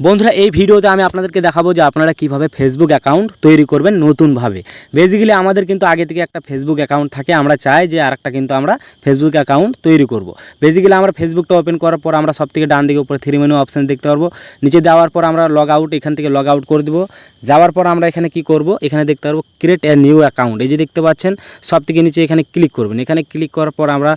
বন্ধুরা, এই ভিডিওতে আমি আপনাদেরকে দেখাবো যে আপনারা কীভাবে ফেসবুক অ্যাকাউন্ট তৈরি করবেন নতুনভাবে। বেসিক্যালি আমাদের কিন্তু আগে থেকে একটা ফেসবুক অ্যাকাউন্ট থাকে। আমরা চাই যে আরেকটা কিন্তু আমরা ফেসবুক অ্যাকাউন্ট তৈরি করব। বেসিক্যালি আমরা ফেসবুকটা ওপেন করার পর আমরা সব থেকে ডান দিকে উপরে থ্রি মেনু অপশান দেখতে পারব। নিচে দেওয়ার পর আমরা লগ আউট এখান থেকে লগ আউট করে দেবো। যাওয়ার পর আমরা এখানে কি করব? এখানে দেখতে পারব ক্রিয়েট এ নিউ অ্যাকাউন্ট এই যে দেখতে পাচ্ছেন সব থেকে নিচে এখানে ক্লিক করবেন। এখানে ক্লিক করার পর আমরা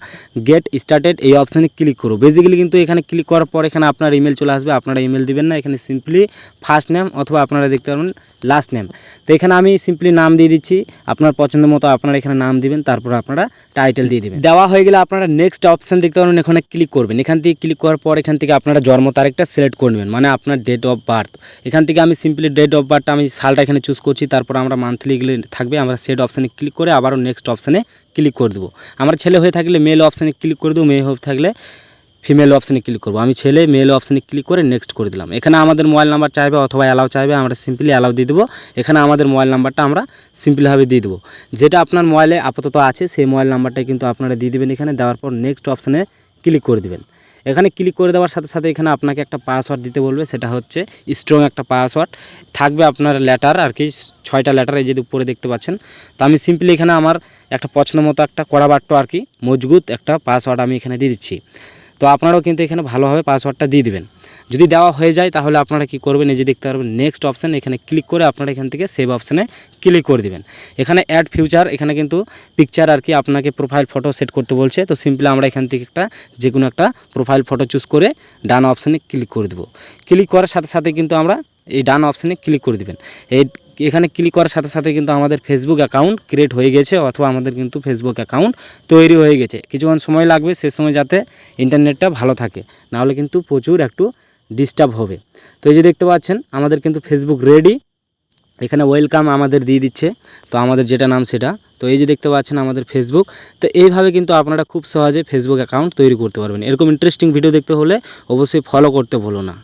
গেট স্টার্টেড এই অপশানে ক্লিক করব। বেসিক্যালি কিন্তু এখানে ক্লিক করার পর এখানে আপনার ইমেল চলে আসবে। আপনারা ইমেল দিবেন না। এখানে সিম্পলি ফার্স্ট নেম অথবা আপনারা দেখতে পারবেন লাস্ট নেম তো এখানে আমি সিম্পলি নাম দিয়ে দিচ্ছি। আপনার পছন্দ মতো আপনারা এখানে নাম দিবেন, তারপর আপনারা টাইটেল দিয়ে দিবেন। দেওয়া হয়ে গেলে আপনারা নেক্সট অপশান দেখতে পারবেন, এখানে ক্লিক করবেন। এখান থেকে ক্লিক করার পর এখান থেকে আপনারা জন্ম তারিখটা সিলেক্ট করে নেবেন মানে আপনার ডেট অফ বার্থ এখান থেকে আমি সিম্পলি ডেট অফ বার্থটা আমি সালটা এখানে চুজ করছি, তারপর আমরা মান্থলি থাকবে, আমরা সেট অপশানে ক্লিক করে আবারও নেক্সট অপশানে ক্লিক করে দেবো। আমার ছেলে হয়ে থাকলে মেল অপশানে ক্লিক করে দেবো, মেয়ে হয়ে থাকলে ফিমেল অপশানে ক্লিক করব। আমি ছেলে মেল অপশানে ক্লিক করে নেক্সট করে দিলাম। এখানে আমাদের মোবাইল নাম্বার চাইবে অথবা অ্যালাউ চাইবে, আমরা সিম্পলি অ্যালাউ দিয়ে দেবো। এখানে আমাদের মোবাইল নাম্বারটা আমরা সিম্পলভাবে দিয়ে দেবো। যেটা আপনার মোবাইলে আপাতত আছে, সেই মোবাইল নাম্বারটাই কিন্তু আপনারা দিয়ে দেবেন এখানে। দেওয়ার পর নেক্সট অপশানে ক্লিক করে দেবেন। এখানে ক্লিক করে দেওয়ার সাথে সাথে এখানে আপনাকে একটা পাসওয়ার্ড দিতে বলবে, সেটা হচ্ছে স্ট্রং একটা পাসওয়ার্ড থাকবে আপনার লেটার আর কি, ছয়টা লেটার এই যে উপরে দেখতে পাচ্ছেন। তো আমি সিম্পলি এখানে আমার একটা পছন্দ মতো একটা কড়াবাট্ট আর কি, মজবুত একটা পাসওয়ার্ড আমি এখানে দিয়ে দিচ্ছি। তো আপনারাও কিন্তু এখানে ভালোভাবে পাসওয়ার্ডটা দিয়ে দিবেন। যদি দেওয়া হয়ে যায় তাহলে আপনারা কি করবেন নিজে দেখতে পারবেন নেক্সট অপশান এখানে ক্লিক করে আপনারা এখান থেকে সেভ অপশানে ক্লিক করে দিবেন। এখানে অ্যাড ফিউচার এখানে কিন্তু পিকচার আর কি আপনাকে প্রোফাইল ফটো সেট করতে বলছে। তো সিম্পলি আমরা এখান থেকে একটা যে কোনো একটা প্রোফাইল ফটো চুজ করে ডান অপশানে ক্লিক করে দেবো। ক্লিক করার সাথে সাথে কিন্তু আমরা এই ডান অপশানে ক্লিক করে দিবেন। এই এখানে ক্লিক করার সাথে সাথে কিন্তু আমাদের ফেসবুক অ্যাকাউন্ট ক্রিয়েট হয়ে গেছে অথবা আমাদের কিন্তু ফেসবুক অ্যাকাউন্ট তৈরি হয়ে গেছে। কিছুক্ষণ সময় লাগবে সে সময় যাতে ইন্টারনেটটা ভালো থাকে, নাহলে কিন্তু প্রচুর একটু ডিস্টার্ব হবে। তো এই যে দেখতে পাচ্ছেন, আমাদের কিন্তু ফেসবুক রেডি এখানে ওয়েলকাম আমাদের দিয়ে দিচ্ছে, তো আমাদের যেটা নাম সেটা। তো এই যে দেখতে পাচ্ছেন আমাদের ফেসবুক তো এইভাবে কিন্তু আপনারা খুব সহজে ফেসবুক অ্যাকাউন্ট তৈরি করতে পারবেন। এরকম ইন্টারেস্টিং ভিডিও দেখতে হলে অবশ্যই ফলো করতে ভুলো না।